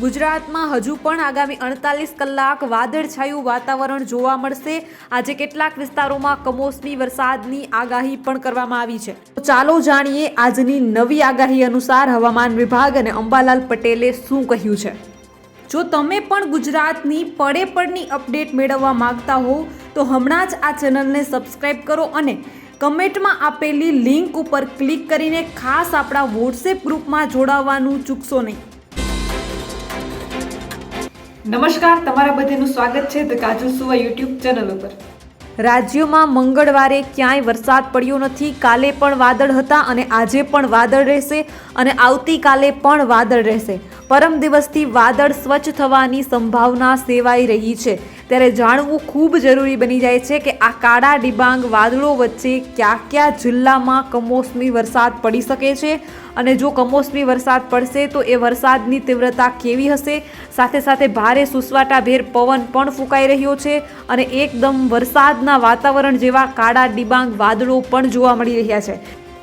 ગુજરાતમાં હજુ પણ આગામી અડતાલીસ કલાક વાદળછાયું વાતાવરણ જોવા મળશે. આજે કેટલાક વિસ્તારોમાં કમોસમી વરસાદની આગાહી પણ કરવામાં આવી છે. તો ચાલો જાણીએ આજની નવી આગાહી અનુસાર હવામાન વિભાગ અને અંબાલાલ પટેલે શું કહ્યું છે. જો તમે પણ ગુજરાતની પડે પડની અપડેટ મેળવવા માંગતા હો, તો હમણાં જ આ ચેનલને સબસ્ક્રાઈબ કરો અને કમેન્ટમાં આપેલી લિંક ઉપર ક્લિક કરીને ખાસ આપણા વોટ્સએપ ગ્રુપમાં જોડાવાનું ચૂકશો નહીં. નમસ્કાર, તમારા બધાનું સ્વાગત છે ધ કાજલ સુવા યુટ્યુબ ચેનલ ઉપર. રાજ્યમાં મંગળવારે ક્યાંય વરસાદ પડ્યો નથી, કાલે પણ વાદળ હતા અને આજે પણ વાદળ રહેશે અને આવતીકાલે પણ વાદળ રહેશે. પરમ દિવસથી વાદળ સ્વચ્છ થવાની સંભાવના સેવાઈ રહી છે. ત્યારે જાણવું ખૂબ જરૂરી બની જાય છે કે આ કાળા ડિબાંગ વાદળો વચ્ચે કયા કયા જિલ્લામાં કમોસમી વરસાદ પડી શકે છે અને જો કમોસમી વરસાદ પડશે તો એ વરસાદની તીવ્રતા કેવી હશે? સાથે સાથે ભારે સુસવાટાભેર પવન પણ ફૂંકાઈ રહ્યો છે અને એકદમ વરસાદના વાતાવરણ જેવા કાળા ડિબાંગ વાદળો પણ જોવા મળી રહ્યા છે.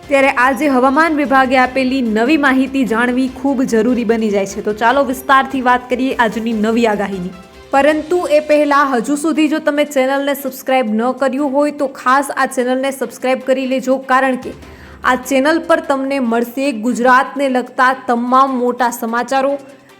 ત્યારે આજે હવામાન વિભાગે આપેલી નવી માહિતી જાણવી ખૂબ જરૂરી બની જાય છે. તો ચાલો વિસ્તારથી વાત કરીએ આજની નવી આગાહીની. પરંતુ એ પહેલાં હજુ સુધી જો તમે ચેનલને સબસ્ક્રાઇબ ન કર્યું હોય તો ખાસ આ ચેનલને સબસ્ક્રાઇબ કરી લેજો, કારણ કે આ ચેનલ પર તમને મળશે ગુજરાતને લગતા તમામ મોટા સમાચારો,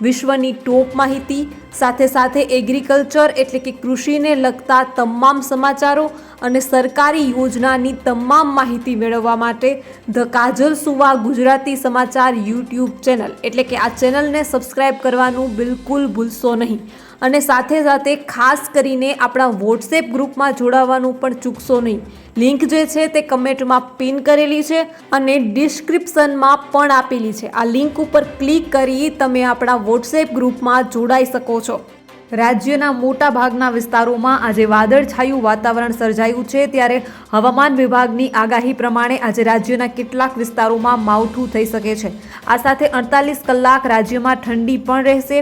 વિશ્વની ટોપ માહિતી સાથે સાથે એગ્રીકલ્ચર એટલે કે કૃષિને લગતા તમામ સમાચારો અને સરકારી યોજનાની તમામ માહિતી મેળવવા માટે ધ કાજલ સુવા ગુજરાતી સમાચાર યુટ્યુબ ચેનલ. એટલે કે આ ચેનલને સબસ્ક્રાઇબ કરવાનું બિલકુલ ભૂલશો નહીં. અને સાથે સાથે ખાસ કરીને આપણા વોટ્સએપ ગ્રુપમાં જોડાવાનું પણ ચૂકશો નહીં. લિંક જે છે તે કમેન્ટમાં પિન કરેલી છે અને ડિસ્ક્રિપ્શનમાં પણ આપેલી છે. આ લિંક ઉપર ક્લિક કરી તમે આપણા વોટ્સએપ ગ્રુપમાં જોડાઈ શકો છો રાજ્યના મોટા ભાગના વિસ્તારોમાં આજે વાદળછાયું વાતાવરણ સર્જાયું છે. ત્યારે હવામાન વિભાગની આગાહી પ્રમાણે આજે રાજ્યના કેટલાક વિસ્તારોમાં માવઠું થઈ શકે છે. આ સાથે અડતાલીસ કલાક રાજ્યમાં ઠંડી પણ રહેશે,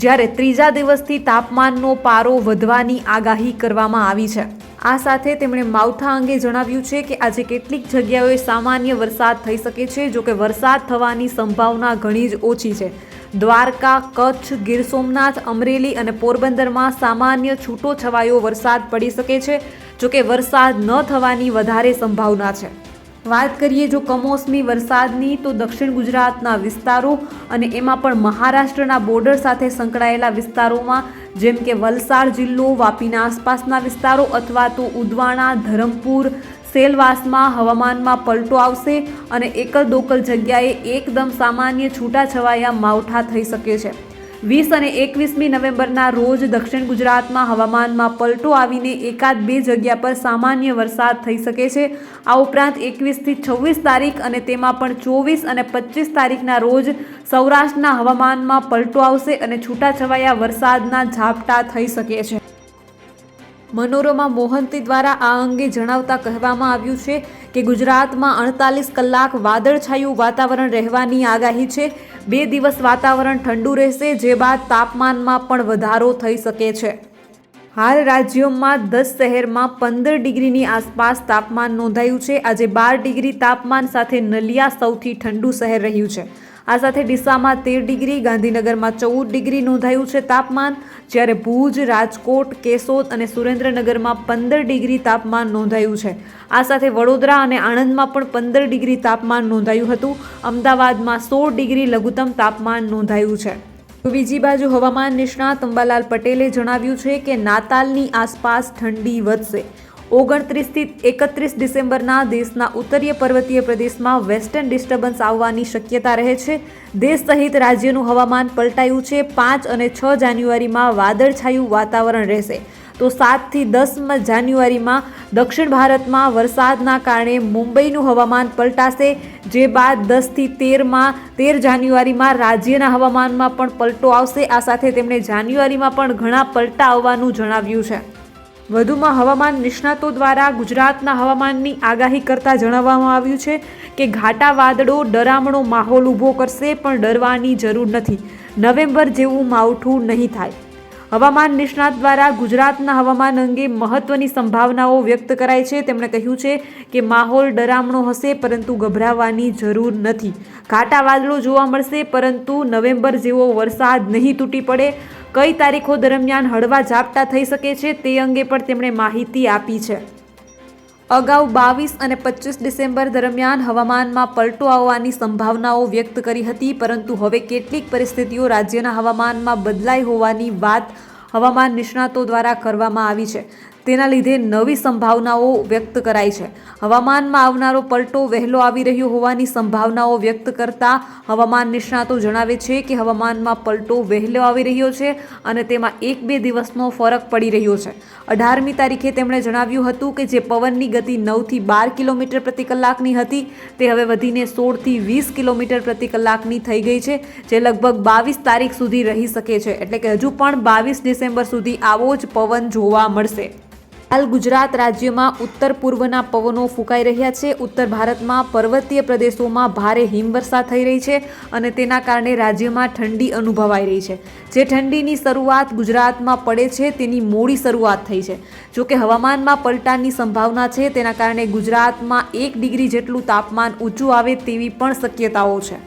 જ્યારે ત્રીજા દિવસથી તાપમાનનો પારો વધવાની આગાહી કરવામાં આવી છે. આ સાથે તેમણે માવઠા અંગે જણાવ્યું છે કે આજે કેટલીક જગ્યાઓએ સામાન્ય વરસાદ થઈ શકે છે જો કે વરસાદ થવાની સંભાવના ઘણી જ ઓછી છે. દ્વારકા, કચ્છ, ગીર સોમનાથ, અમરેલી અને પોરબંદરમાં સામાન્ય છૂટો છવાયો વરસાદ પડી શકે છે જોકે વરસાદ ન થવાની વધારે સંભાવના છે. વાત કરીએ જો કમોસમી વરસાદની, તો દક્ષિણ ગુજરાતના વિસ્તારો અને એમાં પણ મહારાષ્ટ્રના બોર્ડર સાથે સંકળાયેલા વિસ્તારોમાં, જેમ કે વલસાડ જિલ્લો, વાપીના આસપાસના વિસ્તારો અથવા તો ઉદવાણા, ધરમપુર સેલવાસમાં હવામાનમાં પલટો આવશે અને એકલ દોકલ જગ્યાએ એકદમ સામાન્ય છૂટાછવાયા માવઠા થઈ શકે છે. વીસ અને એકવીસમી નવેમ્બરના રોજ દક્ષિણ ગુજરાતમાં હવામાનમાં પલટો આવીને એકાદ બે જગ્યા પર સામાન્ય વરસાદ થઈ શકે છે. આ ઉપરાંત એકવીસથી છવ્વીસ તારીખ અને તેમાં પણ ચોવીસ અને પચીસ તારીખના રોજ સૌરાષ્ટ્રના હવામાનમાં પલટો આવશે અને છૂટાછવાયા વરસાદના ઝાપટા થઈ શકે છે. મનોરમા મોહંતી દ્વારા આ અંગે જણાવતા કહેવામાં આવ્યું છે કે ગુજરાતમાં અડતાલીસ કલાક વાદળછાયું વાતાવરણ રહેવાની આગાહી છે. બે દિવસ વાતાવરણ ઠંડુ રહેશે, જે બાદ તાપમાનમાં પણ વધારો થઈ શકે છે. હાલ રાજ્યોમાં દસ શહેરમાં પંદર ડિગ્રીની આસપાસ તાપમાન નોંધાયું છે. આજે બાર ડિગ્રી તાપમાન સાથે નલિયા સૌથી ઠંડુ શહેર રહ્યું છે. આ સાથે ડીસામાં તેર ડિગ્રી, ગાંધીનગરમાં ચૌદ ડિગ્રી નોંધાયું છે તાપમાન. જ્યારે ભુજ, રાજકોટ, કેશોદ અને સુરેન્દ્રનગરમાં પંદર ડિગ્રી તાપમાન નોંધાયું છે. આ સાથે વડોદરા અને આણંદમાં પણ પંદર ડિગ્રી તાપમાન નોંધાયું હતું. અમદાવાદમાં સોળ ડિગ્રી લઘુત્તમ તાપમાન નોંધાયું છે. બીજી બાજુ હવામાન નિષ્ણાત અંબાલાલ પટેલે જણાવ્યું છે કે નાતાલની આસપાસ ઠંડી વધશે. ઓગણત્રીસથી એકત્રીસ ડિસેમ્બરના દેશના ઉત્તરીય પર્વતીય પ્રદેશમાં વેસ્ટર્ન ડિસ્ટર્બન્સ આવવાની શક્યતા રહે છે. દેશ સહિત રાજ્યનું હવામાન પલટાયું છે. પાંચ અને છ જાન્યુઆરીમાં વાદળછાયું વાતાવરણ રહેશે. તો સાતથી દસ જાન્યુઆરીમાં દક્ષિણ ભારતમાં વરસાદના કારણે મુંબઈનું હવામાન પલટાશે. જે બાદ દસથી તેરમાં, તેર જાન્યુઆરીમાં રાજ્યના હવામાનમાં પણ પલટો આવશે. આ સાથે તેમણે જાન્યુઆરીમાં પણ ઘણા પલટા આવવાનું જણાવ્યું છે. વધુમાં હવામાન નિષ્ણાતો દ્વારા ગુજરાતના હવામાનની આગાહી કરતા જણાવવામાં આવ્યું છે કે ઘાટા વાદળો, ડરામણો માહોલ ઊભો કરશે, પણ ડરવાની જરૂર નથી. નવેમ્બર જેવું માવઠું નહીં થાય. હવામાન નિષ્ણાત દ્વારા ગુજરાતના હવામાન અંગે મહત્વની સંભાવનાઓ વ્યક્ત કરાઈ છે. તેમણે કહ્યું છે કે માહોલ ડરામણો હશે, પરંતુ ગભરાવાની જરૂર નથી. ઘાટા વાદળો જોવા મળશે, પરંતુ નવેમ્બર જેવો વરસાદ નહીં તૂટી પડે. કઈ તારીખો દરમિયાન હળવા ઝાપટા થઈ શકે છે તે અંગે પણ તેમણે માહિતી આપી છે. અગાઉ બાવીસ અને પચીસ ડિસેમ્બર દરમિયાન હવામાનમાં પલટો આવવાની સંભાવનાઓ વ્યક્ત કરી હતી, પરંતુ હવે કેટલીક પરિસ્થિતિઓ રાજ્યના હવામાનમાં બદલાઈ હોવાની વાત હવામાન નિષ્ણાતો દ્વારા કરવામાં આવી છે. તેના લીધે નવી સંભાવનાઓ વ્યક્ત કરાઈ છે. હવામાનમાં આવનારો પલટો વહેલો આવી રહ્યો હોવાની સંભાવનાઓ વ્યક્ત કરતા હવામાન નિષ્ણાતો જણાવે છે કે હવામાનમાં પલટો વહેલો આવી રહ્યો છે અને તેમાં એક બે દિવસનો ફરક પડી રહ્યો છે. અઢારમી તારીખે તેમણે જણાવ્યું હતું કે જે પવનની ગતિ નવથી બાર કિલોમીટર પ્રતિ કલાકની હતી, તે હવે વધીને સોળથી વીસ કિલોમીટર પ્રતિ કલાકની થઈ ગઈ છે, જે લગભગ બાવીસ તારીખ સુધી રહી શકે છે. એટલે કે હજુ પણ બાવીસ ડિસેમ્બર સુધી આવો જ પવન જોવા મળશે. હાલ ગુજરાત રાજ્યમાં ઉત્તર પૂર્વના પવનો ફૂંકાઈ રહ્યા છે. ઉત્તર ભારતમાં પર્વતીય પ્રદેશોમાં ભારે હિમવર્ષા થઈ રહી છે અને તેના કારણે રાજ્યમાં ઠંડી અનુભવાઈ રહી છે. જે ઠંડીની શરૂઆત ગુજરાતમાં પડે છે તેની મોડી શરૂઆત થઈ છે. જોકે હવામાનમાં પલટાની સંભાવના છે, તેના કારણે ગુજરાતમાં એક ડિગ્રી જેટલું તાપમાન ઊંચું આવે તેવી પણ શક્યતાઓ છે.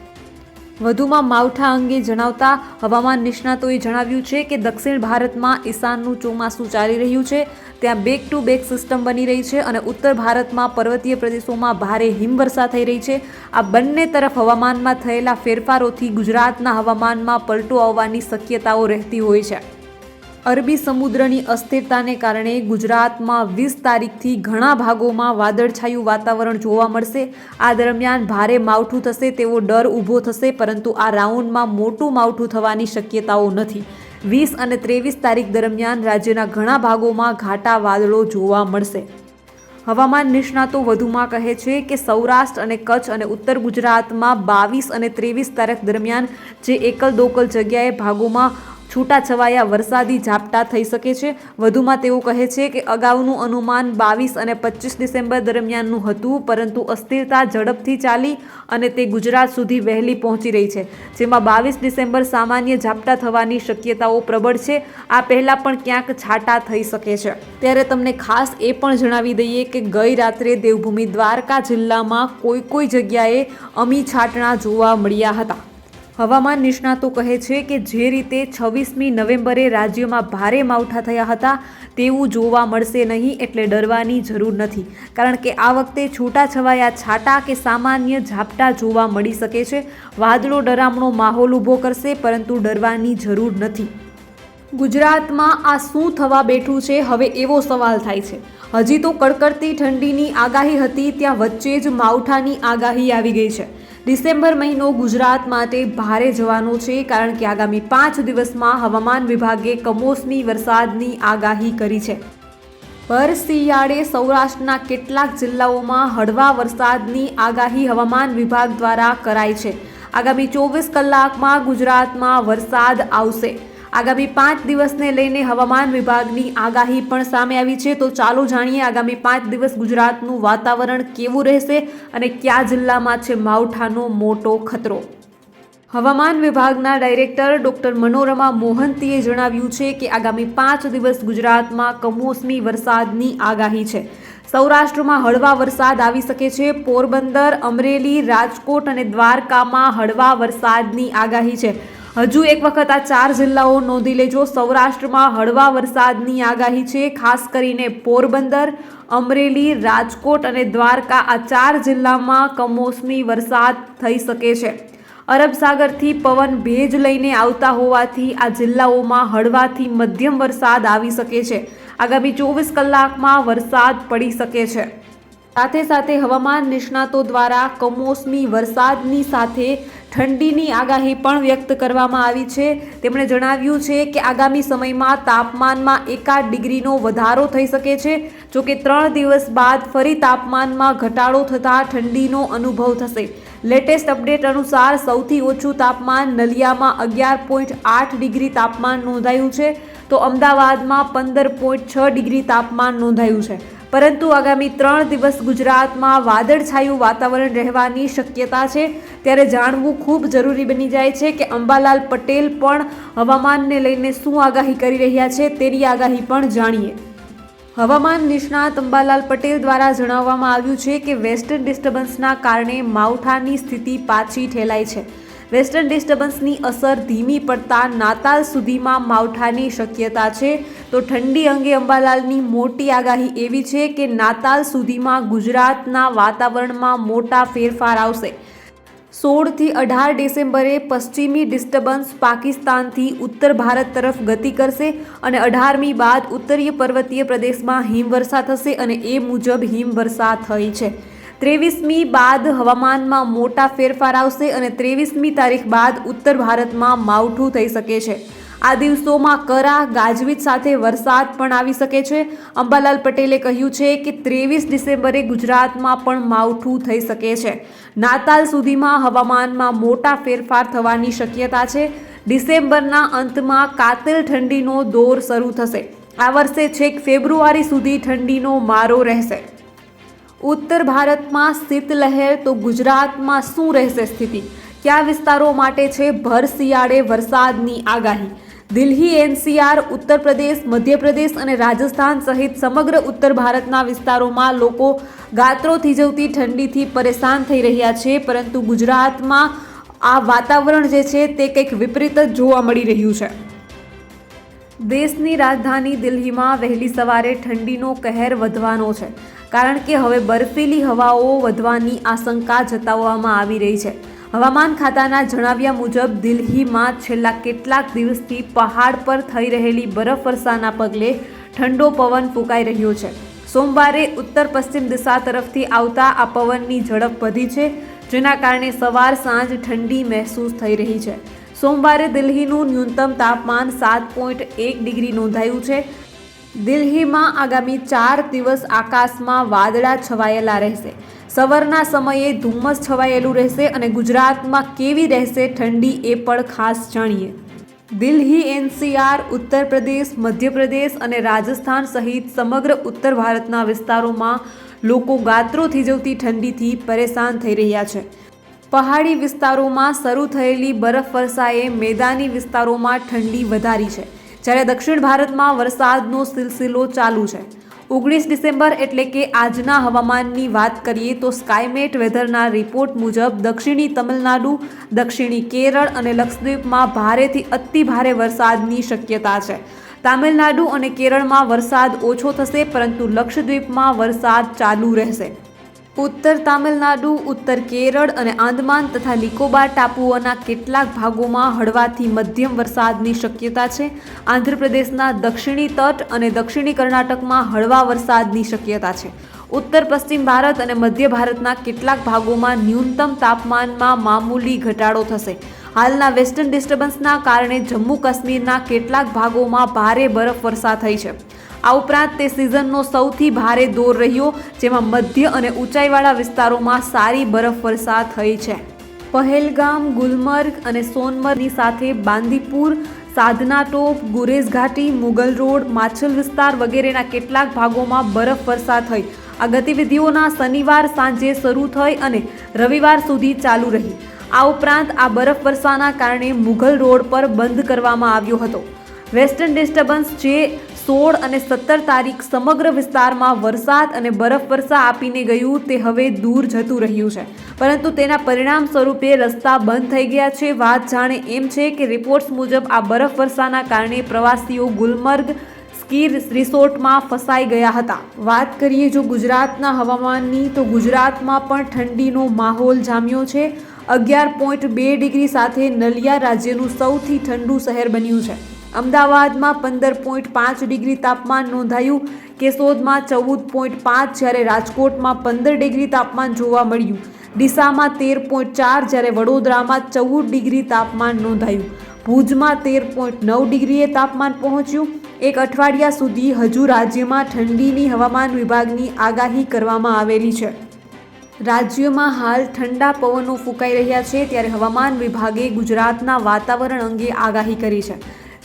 વધુમાં માવઠા અંગે જણાવતા હવામાન નિષ્ણાતોએ જણાવ્યું છે કે દક્ષિણ ભારતમાં ઈશાનનું ચોમાસું ચાલી રહ્યું છે. ત્યાં બેક ટુ બેક સિસ્ટમ બની રહી છે અને ઉત્તર ભારતમાં પર્વતીય પ્રદેશોમાં ભારે હિમવર્ષા થઈ રહી છે. આ બંને તરફ હવામાનમાં થયેલા ફેરફારોથી ગુજરાતના હવામાનમાં પલટો આવવાની શક્યતાઓ રહેતી હોય છે. અરબી સમુદ્રની અસ્થિરતાને કારણે ગુજરાતમાં વીસ તારીખથી ઘણા ભાગોમાં વાદળછાયું વાતાવરણ જોવા મળશે. આ દરમિયાન ભારે માવઠું થશે, તેવો ડર ઊભો થશે, પરંતુ આ રાઉન્ડમાં મોટું માવઠું થવાની શક્યતાઓ નથી. વીસ અને ત્રેવીસ તારીખ દરમિયાન રાજ્યના ઘણા ભાગોમાં ઘાટા વાદળો જોવા મળશે. હવામાન નિષ્ણાતો વધુમાં કહે છે કે સૌરાષ્ટ્ર અને કચ્છ અને ઉત્તર ગુજરાતમાં બાવીસ અને ત્રેવીસ તારીખ દરમિયાન જે એકલ દોકલ જગ્યાએ ભાગોમાં છૂટાછવાયા વરસાદી ઝાપટા થઈ શકે છે. વધુમાં તેઓ કહે છે કે અગાઉનું અનુમાન બાવીસ અને પચીસ ડિસેમ્બર દરમિયાનનું હતું, પરંતુ અસ્થિરતા ઝડપથી ચાલી અને તે ગુજરાત સુધી વહેલી પહોંચી રહી છે, જેમાં બાવીસ ડિસેમ્બર સામાન્ય ઝાપટા થવાની શક્યતાઓ પ્રબળ છે. આ પહેલાં પણ ક્યાંક છાંટા થઈ શકે છે. ત્યારે તમને ખાસ એ પણ જણાવી દઈએ કે ગઈ રાત્રે દેવભૂમિ દ્વારકા જિલ્લામાં કોઈ કોઈ જગ્યાએ અમી છાંટણા જોવા મળ્યા હતા. હવામાન નિષ્ણાતો કહે છે કે જે રીતે છવ્વીસમી નવેમ્બરે રાજ્યમાં ભારે માવઠા થયા હતા, તેવું જોવા મળશે નહીં એટલે ડરવાની જરૂર નથી. કારણ કે આ વખતે છૂટાછવાયા છાટા કે સામાન્ય ઝાપટા જોવા મળી શકે છે. વાદળો, ડરામણો માહોલ ઊભો કરશે, પરંતુ ડરવાની જરૂર નથી. ગુજરાતમાં આ શું થવા બેઠું છે? હવે એવો સવાલ થાય છે. હજી તો કડકડતી ઠંડીની આગાહી હતી, ત્યાં વચ્ચે જ માવઠાની આગાહી આવી ગઈ છે. ડિસેમ્બર મહિનો ગુજરાત માટે ભારે જવાનો છે, કારણ કે આગામી પાંચ દિવસમાં હવામાન વિભાગે કમોસમી વરસાદની આગાહી કરી છે. પર શિયાળે સૌરાષ્ટ્રના કેટલાક જિલ્લાઓમાં હળવા વરસાદની આગાહી હવામાન વિભાગ દ્વારા કરાઈ છે. આગામી ચોવીસ કલાકમાં ગુજરાતમાં વરસાદ આવશે. આગામી પાંચ દિવસને લઈને હવામાન વિભાગની આગાહી પણ સામે આવી છે. તો ચાલો જાણીએ આગામી પાંચ દિવસ ગુજરાતનું વાતાવરણ કેવું રહેશે અને કયા જિલ્લામાં છે માવઠાનો મોટો ખતરો? હવામાન વિભાગના ડાયરેક્ટર ડોક્ટર મનોરમા મોહંતીએ જણાવ્યું છે કે આગામી પાંચ દિવસ ગુજરાતમાં કમોસમી વરસાદની આગાહી છે. સૌરાષ્ટ્રમાં હળવા વરસાદ આવી શકે છે. પોરબંદર, અમરેલી, રાજકોટ અને દ્વારકામાં હળવા વરસાદની આગાહી છે. હજુ એક વખત આ ચાર જિલ્લાઓ નોંધી લેજો. સૌરાષ્ટ્રમાં હળવા વરસાદની આગાહી છે, ખાસ કરીને પોરબંદર, અમરેલી, રાજકોટ અને દ્વારકા. આ ચાર જિલ્લામાં કમોસમી વરસાદ થઈ શકે છે. અરબ સાગરથી પવન ભેજ લઈને આવતા હોવાથી આ જિલ્લાઓમાં હળવાથી મધ્યમ વરસાદ આવી શકે છે. આગામી ચોવીસ કલાકમાં વરસાદ પડી શકે છે. સાથે સાથે હવામાન નિષ્ણાતો દ્વારા કમોસમી વરસાદની સાથે ઠંડીની આગાહી પણ વ્યક્ત કરવામાં આવી છે. તેમણે જણાવ્યું છે કે આગામી સમયમાં તાપમાનમાં એકાદ ડિગ્રીનો વધારો થઈ શકે છે. જોકે ત્રણ દિવસ બાદ ફરી તાપમાનમાં ઘટાડો થતાં ઠંડીનો અનુભવ થશે. લેટેસ્ટ અપડેટ અનુસાર સૌથી ઓછું તાપમાન નલિયામાં અગિયાર પોઈન્ટ આઠ ડિગ્રી તાપમાન નોંધાયું છે. તો અમદાવાદમાં પંદર પોઈન્ટ છ ડિગ્રી તાપમાન નોંધાયું છે. પરંતુ આગામી ત્રણ દિવસ ગુજરાતમાં વાદળછાયું વાતાવરણ રહેવાની શક્યતા છે. ત્યારે જાણવું ખૂબ જરૂરી બની જાય છે કે અંબાલાલ પટેલ પણ હવામાનને લઈને શું આગાહી કરી રહ્યા છે તેની આગાહી પણ જાણીએ. હવામાન નિષ્ણાત અંબાલાલ પટેલ દ્વારા જણાવવામાં આવ્યું છે કે વેસ્ટર્ન ડિસ્ટર્બન્સના કારણે માવઠાની સ્થિતિ પાછી ઠેલાઈ છે. વેસ્ટર્ન ડિસ્ટર્બન્સની અસર ધીમી પડતા નાતાલ સુધીમાં માવઠાની શક્યતા છે. તો ઠંડી અંગે અંબાલાલની મોટી આગાહી એવી છે કે નાતાલ સુધીમાં ગુજરાતના વાતાવરણમાં મોટા ફેરફાર આવશે. સોળથી અઢાર ડિસેમ્બરે પશ્ચિમી ડિસ્ટર્બન્સ પાકિસ્તાનથી ઉત્તર ભારત તરફ ગતિ કરશે અને અઢારમી બાદ ઉત્તરીય પર્વતીય પ્રદેશમાં હિમવર્ષા થશે અને એ મુજબ હિમવર્ષા થઈ છે. ત્રેવીસમી બાદ હવામાનમાં મોટા ફેરફાર આવશે અને ત્રેવીસમી તારીખ બાદ ઉત્તર ભારતમાં માવઠું થઈ શકે છે. આ દિવસોમાં કરા, ગાજવીજ સાથે વરસાદ પણ આવી શકે છે. અંબાલાલ પટેલે કહ્યું છે કે ત્રેવીસ ડિસેમ્બરે ગુજરાતમાં પણ માવઠું થઈ શકે છે. નાતાલ સુધીમાં હવામાનમાં મોટા ફેરફાર થવાની શક્યતા છે. ડિસેમ્બરના અંતમાં કાતિલ ઠંડીનો દોર શરૂ થશે. આ વર્ષે છેક ફેબ્રુઆરી સુધી ઠંડીનો મારો રહેશે. ઉત્તર ભારતમાં શીતલહેર તો ગુજરાતમાં શું રહેશે સ્થિતિ? કયા વિસ્તારો માટે છે ભર શિયાળે વરસાદની આગાહી? દિલ્હી, એનસીઆર ઉત્તર પ્રદેશ મધ્યપ્રદેશ અને રાજસ્થાન સહિત સમગ્ર ઉત્તર ભારતના વિસ્તારોમાં લોકો ગાત્રો થીજવતી ઠંડીથી પરેશાન થઈ રહ્યા છે, પરંતુ ગુજરાતમાં આ વાતાવરણ જે છે તે કંઈક વિપરીત જ જોવા મળી રહ્યું છે. દેશની રાજધાની દિલ્હીમાં વહેલી સવારે ઠંડીનો કહેર વધવાનો છે. કારણ કે હવે બર્ફીલી હવાઓ વધવાની આશંકા જતાવવામાં આવી રહી છે. હવામાન ખાતાના જણાવ્યા મુજબ, દિલ્હીમાં છેલ્લા કેટલાક દિવસથી પહાડ પર થઈ રહેલી બરફવર્ષાના પગલે ઠંડો પવન ફૂંકાઈ રહ્યો છે. સોમવારે ઉત્તર પશ્ચિમ દિશા તરફથી આવતા આ પવનની ઝડપ વધી છે, જેના કારણે સવાર સાંજ ઠંડી મહેસૂસ થઈ રહી છે. સોમવારે દિલ્હીનું ન્યૂનતમ તાપમાન સાત પોઈન્ટ એક ડિગ્રી નોંધાયું છે. દિલ્હીમાં આગામી ચાર દિવસ આકાશમાં વાદળા છવાયેલા રહેશે. સવારના સમયે ધુમ્મસ છવાયેલું રહેશે અને ગુજરાતમાં કેવી રહેશે ઠંડી એ પણ ખાસ જાણીએ. દિલ્હી, એનસીઆર ઉત્તર પ્રદેશ મધ્યપ્રદેશ અને રાજસ્થાન સહિત સમગ્ર ઉત્તર ભારતના વિસ્તારોમાં લોકો ગાત્રો થીજવતી ઠંડીથી પરેશાન થઈ રહ્યા છે. પહાડી વિસ્તારોમાં શરૂ થયેલી બરફવર્ષાએ મેદાની વિસ્તારોમાં ઠંડી વધારી છે. જ્યારે દક્ષિણ ભારતમાં વરસાદનો સિલસિલો ચાલુ છે. ઓગણીસ ડિસેમ્બર એટલે કે આજના હવામાનની વાત કરીએ તો સ્કાયમેટ વેધરના રિપોર્ટ મુજબ દક્ષિણી તમિલનાડુ, દક્ષિણી કેરળ અને લક્ષદ્વીપમાં ભારેથી અતિ ભારે વરસાદની શક્યતા છે. તામિલનાડુ અને કેરળમાં વરસાદ ઓછો થશે, પરંતુ લક્ષદ્વીપમાં વરસાદ ચાલુ રહેશે. ઉત્તર તામિલનાડુ, ઉત્તર કેરળ અને આંદમાન તથા નિકોબાર ટાપુઓના કેટલાક ભાગોમાં હળવાથી મધ્યમ વરસાદની શક્યતા છે. આંધ્રપ્રદેશના દક્ષિણી તટ અને દક્ષિણી કર્ણાટકમાં હળવા વરસાદની શક્યતા છે. ઉત્તર પશ્ચિમ ભારત અને મધ્ય ભારતના કેટલાક ભાગોમાં ન્યૂનતમ તાપમાનમાં મામૂલી ઘટાડો થશે. હાલના વેસ્ટર્ન ડિસ્ટર્બન્સના કારણે જમ્મુ કાશ્મીરના કેટલાક ભાગોમાં ભારે બરફવર્ષા થઈ છે. આ ઉપરાંત તે સિઝનનો સૌથી ભારે દોર રહ્યો, જેમાં મધ્ય અને ઊંચાઈવાળા વિસ્તારોમાં સારી બરફવર્ષા થઈ છે. પહેલગામ, ગુલમર્ગ અને સોનમર્ગની સાથે બાંદીપુર, સાધના ટોપ ગુરેજ ઘાટી, મુગલ રોડ, માછલ વિસ્તાર વગેરેના કેટલાક ભાગોમાં બરફવર્ષા થઈ. આ ગતિવિધિઓના શનિવાર સાંજે શરૂ થઈ અને રવિવાર સુધી ચાલુ રહી. આ ઉપરાંત આ બરફવર્ષાના કારણે મુઘલ રોડ પર બંધ કરવામાં આવ્યો હતો. વેસ્ટર્ન ડિસ્ટર્બન્સ જે સોળ અને સત્તર તારીખ સમગ્ર વિસ્તારમાં વરસાદ અને બરફવર્ષા આપીને ગયું તે હવે દૂર જતું રહ્યું છે. પરંતુ તેના પરિણામ સ્વરૂપે રસ્તા બંધ થઈ ગયા છે. વાત જાણે એમ છે કે રિપોર્ટ્સ મુજબ આ બરફવર્ષાના કારણે પ્રવાસીઓ ગુલમર્ગ સ્કી રિસોર્ટમાં ફસાઈ ગયા હતા. વાત કરીએ જો ગુજરાતના હવામાનની તો ગુજરાતમાં પણ ઠંડીનો માહોલ જામ્યો છે. અગિયાર પોઈન્ટ બે ડિગ્રી સાથે નલિયા રાજ્યનું સૌથી ઠંડુ શહેર બન્યું છે. અમદાવાદમાં પંદર પોઈન્ટ પાંચ ડિગ્રી તાપમાન નોંધાયું. કેશોદમાં ચૌદ પોઈન્ટ પાંચ જ્યારે રાજકોટમાં પંદર ડિગ્રી તાપમાન જોવા મળ્યું. ડીસામાં તેર પોઈન્ટ ચાર જ્યારે વડોદરામાં ચૌદ ડિગ્રી તાપમાન નોંધાયું. ભુજમાં તેર પોઈન્ટ નવ ડિગ્રીએ તાપમાન પહોંચ્યું. એક અઠવાડિયા સુધી હજુ રાજ્યમાં ઠંડીની હવામાન વિભાગની આગાહી કરવામાં આવેલી છે. રાજ્યમાં હાલ ઠંડા પવનો ફૂંકાઈ રહ્યા છે ત્યારે હવામાન વિભાગે ગુજરાતના વાતાવરણ અંગે આગાહી કરી છે.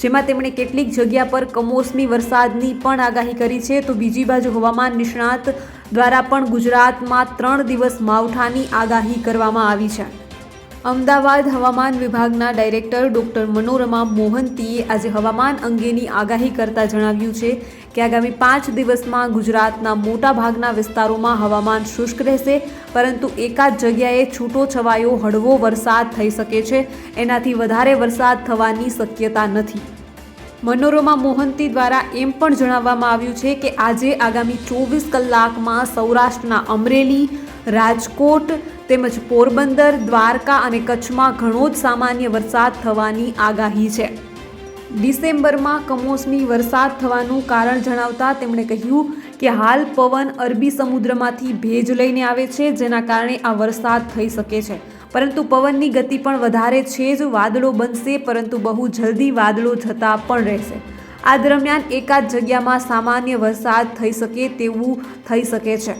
જેમાં તેમણે કેટલીક જગ્યા પર કમોસમી વરસાદની પણ આગાહી કરી છે. તો બીજી બાજુ હવામાન નિષ્ણાત દ્વારા પણ ગુજરાતમાં ત્રણ દિવસ માવઠાની આગાહી કરવામાં આવી છે. અમદાવાદ હવામાન વિભાગના ડાયરેક્ટર ડોક્ટર મનોરમા મોહંતીએ આજે હવામાન અંગેની આગાહી કરતા જણાવ્યું છે કે આગામી પાંચ દિવસમાં ગુજરાતના મોટા ભાગના વિસ્તારોમાં હવામાન શુષ્ક રહેશે, પરંતુ એકાદ જગ્યાએ છૂટો છવાયો હળવો વરસાદ થઈ શકે છે. એનાથી વધારે વરસાદ થવાની શક્યતા નથી. મનોરમા મોહંતી દ્વારા એમ પણ જણાવવામાં આવ્યું છે કે આજે આગામી ચોવીસ કલાકમાં સૌરાષ્ટ્રના અમરેલી રાજકોટ તેમજ પોરબંદર, દ્વારકા અને કચ્છમાં ઘણો જ સામાન્ય વરસાદ થવાની આગાહી છે. ડિસેમ્બરમાં કમોસમી વરસાદ થવાનું કારણ જણાવતા તેમણે કહ્યું કે હાલ પવન અરબી સમુદ્રમાંથી ભેજ લઈને આવે છે, જેના કારણે આ વરસાદ થઈ શકે છે. પરંતુ પવનની ગતિ પણ વધારે છે જ વાદળો બનશે, પરંતુ બહુ જલ્દી વાદળો જતા પણ રહેશે. આ દરમિયાન એકાદ જગ્યામાં સામાન્ય વરસાદ થઈ શકે તેવું થઈ શકે છે.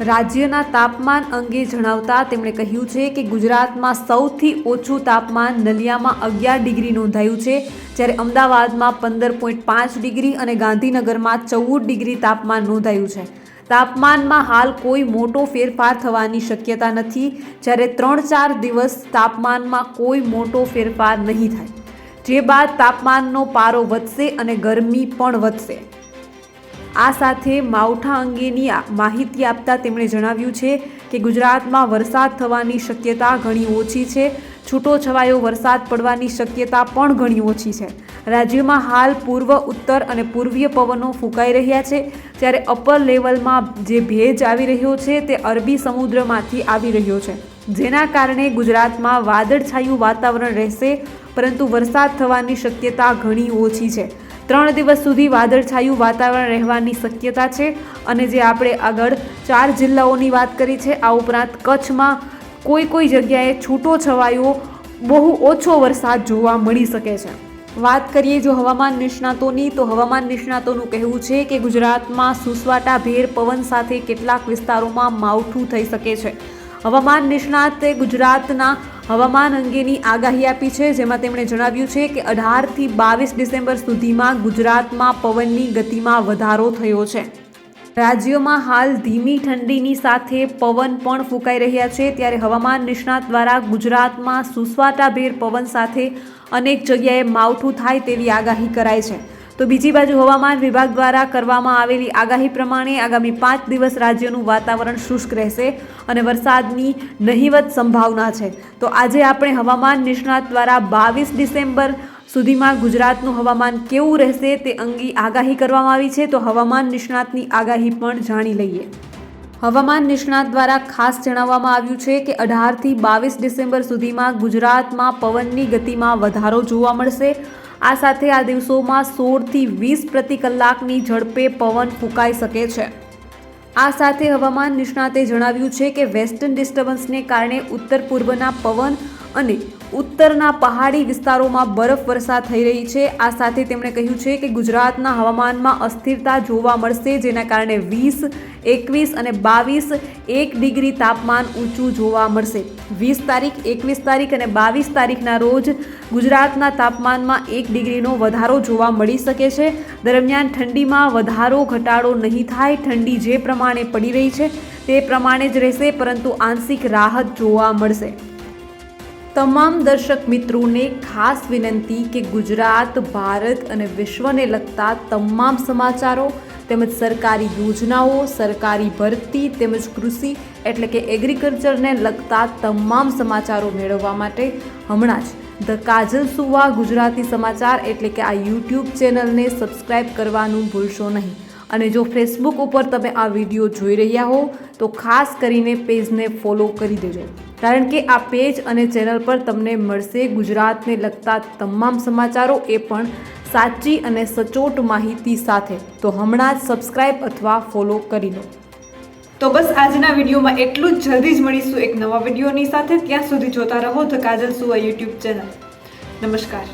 રાજ્યના તાપમાન અંગે જણાવતા તેમણે કહ્યું છે કે ગુજરાતમાં સૌથી ઓછું તાપમાન નલિયામાં અગિયાર ડિગ્રી નોંધાયું છે, જ્યારે અમદાવાદમાં પંદર પોઈન્ટ પાંચ ડિગ્રી અને ગાંધીનગરમાં ચૌદ ડિગ્રી તાપમાન નોંધાયું છે. તાપમાનમાં હાલ કોઈ મોટો ફેરફાર થવાની શક્યતા નથી, જ્યારે ત્રણ ચાર દિવસ તાપમાનમાં કોઈ મોટો ફેરફાર નહીં થાય. જે બાદ તાપમાનનો પારો વધશે અને ગરમી પણ વધશે. આ સાથે માવઠા અંગેની માહિતી આપતા તેમણે જણાવ્યું છે કે ગુજરાતમાં વરસાદ થવાની શક્યતા ઘણી ઓછી છે. છૂટો છવાયો વરસાદ પડવાની શક્યતા પણ ઘણી ઓછી છે. રાજ્યમાં હાલ પૂર્વ, ઉત્તર અને પૂર્વીય પવનો ફૂંકાઈ રહ્યા છે. ત્યારે અપર લેવલમાં જે ભેજ આવી રહ્યો છે તે અરબી સમુદ્રમાંથી આવી રહ્યો છે. જેના કારણે ગુજરાતમાં વાદળછાયું વાતાવરણ રહેશે, પરંતુ વરસાદ થવાની શક્યતા ઘણી ઓછી છે. ત્રણ દિવસ સુધી વાદળછાયું વાતાવરણ રહેવાની શક્યતા છે અને જે આપણે આગળ ચાર જિલ્લાઓની વાત કરી છે, આ ઉપરાંત કચ્છમાં કોઈ કોઈ જગ્યાએ છૂટો છવાયો, બહુ ઓછો વરસાદ જોવા મળી શકે છે. વાત કરીએ જો હવામાન નિષ્ણાતોની, તો હવામાન નિષ્ણાતોનું કહેવું છે કે ગુજરાતમાં સુસવાટા ભેર પવન સાથે કેટલાક વિસ્તારોમાં માવઠું થઈ શકે છે. હવામાન નિષ્ણાતે ગુજરાતના હવામાન અંગેની આગાહી આપી છે, જેમાં તેમણે જણાવ્યું છે કે અઢારથી બાવીસ ડિસેમ્બર સુધીમાં ગુજરાતમાં પવનની ગતિમાં વધારો થયો છે. રાજ્યોમાં હાલ ધીમી ઠંડીની સાથે પવન પણ ફૂંકાઈ રહ્યા છે. ત્યારે હવામાન નિષ્ણાત દ્વારા ગુજરાતમાં સુસવાટાભેર પવન સાથે અનેક જગ્યાએ માવઠું થાય તેવી આગાહી કરાઈ છે. તો બીજી બાજુ હવામાન વિભાગ દ્વારા કરવામાં આવેલી આગાહી પ્રમાણે આગામી પાંચ દિવસ રાજ્યનું વાતાવરણ શુષ્ક રહેશે અને વરસાદની નહિવત સંભાવના છે. તો આજે આપણે હવામાન નિષ્ણાત દ્વારા બાવીસ ડિસેમ્બર સુધીમાં ગુજરાતનું હવામાન કેવું રહેશે તે અંગે આગાહી કરવામાં આવી છે. તો હવામાન નિષ્ણાતની આગાહી પણ જાણી લઈએ. હવામાન નિષ્ણાત દ્વારા ખાસ જણાવવામાં આવ્યું છે કે અઢારથી બાવીસ ડિસેમ્બર સુધીમાં ગુજરાતમાં પવનની ગતિમાં વધારો જોવા મળશે. આ સાથે આ દિવસોમાં સોળથી વીસ પ્રતિ કલાકની ઝડપે પવન ફૂંકાઈ શકે છે. આ સાથે હવામાન નિષ્ણાતે જણાવ્યું છે કે વેસ્ટર્ન ડિસ્ટર્બન્સને કારણે ઉત્તર પૂર્વના પવન અને ઉત્તરના પહાડી વિસ્તારોમાં બરફ વર્ષા થઈ રહી છે. આ સાથે તેમણે કહ્યું છે કે ગુજરાતના હવામાનમાં અસ્થિરતા જોવા મળશે, જેના કારણે વીસ, એકવીસ અને બાવીસ એક ડિગ્રી તાપમાન ઊંચું જોવા મળશે. વીસ તારીખ, એકવીસ તારીખ અને બાવીસ તારીખના રોજ ગુજરાતના તાપમાનમાં એક ડિગ્રીનો વધારો જોવા મળી શકે છે. દરમિયાન ઠંડીમાં વધારો, ઘટાડો નહીં થાય, ઠંડી જે પ્રમાણે પડી રહી છે તે પ્રમાણે જ રહેશે, પરંતુ આંશિક રાહત જોવા મળશે. તમામ દર્શક મિત્રોને ખાસ વિનંતી કે ગુજરાત, ભારત અને વિશ્વને લગતા તમામ સમાચારો તેમજ સરકારી યોજનાઓ, સરકારી ભરતી તેમજ કૃષિ એટલે કે એગ્રીકલ્ચરને લગતા તમામ સમાચારો મેળવવા માટે હમણાં જ ધ કાજલ સુવા ગુજરાતી સમાચાર એટલે કે આ યુટ્યુબ ચેનલને સબસ્ક્રાઇબ કરવાનું ભૂલશો નહીં. અને જો ફેસબુક ઉપર તમે આ વીડિયો જોઈ રહ્યા હો, તો ખાસ કરીને પેજને ફોલો કરી દેજો. કારણ કે આ પેજ અને ચેનલ પર તમને મળશે ગુજરાતને લગતા તમામ સમાચારો એ પણ સાચી અને સચોટ માહિતી સાથે. તો હમણાં જ સબસ્ક્રાઇબ અથવા ફોલો કરી લો. તો બસ આજના વિડીયોમાં એટલું જ. જલ્દી જ મળીશું એક નવા વિડીયોની સાથે. ત્યાં સુધી જોતા રહો ધ કાજલ સુવા યુટ્યુબ ચેનલ. નમસ્કાર.